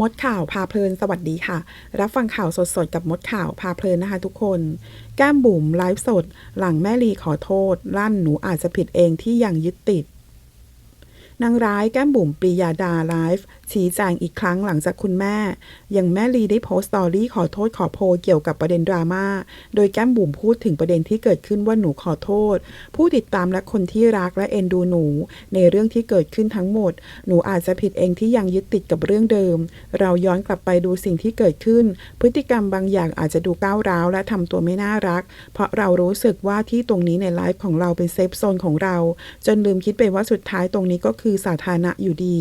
มดข่าวพาเพลินสวัสดีค่ะ รับฟังข่าวสดๆ กับมดข่าวพาเพลินนะคะทุกคน แก้มบุ๋มไลฟ์สด หลังแม่ลีขอโทษ ลั่นหนูอาจจะผิดเองที่ยังยึดติด นางร้ายแก้มบุ๋มปรียาดาไลฟ์ชี้แจงอีกครั้งหลังจากคุณแม่อย่างแม่ลีได้โพสต์สตอรี่ขอโทษขอโพยเกี่ยวกับประเด็นดราม่า โดยแก้มบุ๋มพูดถึงประเด็นที่เกิดขึ้นว่าหนูขอโทษ ผู้ติดตามและคนที่รักและเอ็นดูหนู ในเรื่องที่เกิดขึ้นทั้งหมด หนูอาจจะผิดเองที่ยังยึดติดกับเรื่องเดิม เราย้อนกลับไปดูสิ่งที่เกิดขึ้น พฤติกรรมบางอย่างอาจจะดูก้าวร้าวและทำตัวไม่น่ารัก เพราะเรารู้สึกว่าที่ตรงนี้ในไลฟ์ของเราเป็นเซฟโซนของเรา จนลืมคิดไปว่าสุดท้ายตรงนี้ก็คือคือสาธารณะอยู่ดี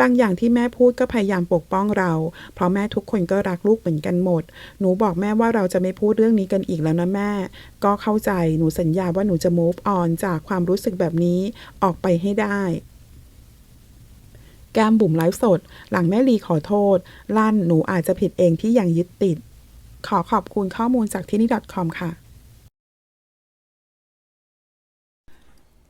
บางอย่างที่แม่พูดก็พยายามปกป้องเรา เพราะแม่ทุกคนก็รักลูกเหมือนกันหมด หนูบอกแม่ว่าเราจะไม่พูดเรื่องนี้กันอีกแล้วนะแม่ ก็เข้าใจหนูสัญญาว่าหนูจะ move on จากความรู้สึกแบบนี้ออกไปให้ได้แก้มบุ๋มไลฟ์สด หลังแม่ลีขอโทษ ลั่นหนูอาจจะผิดเองที่ยังยึดติด ขอขอบคุณข้อมูลจากที่นี่ .com ค่ะ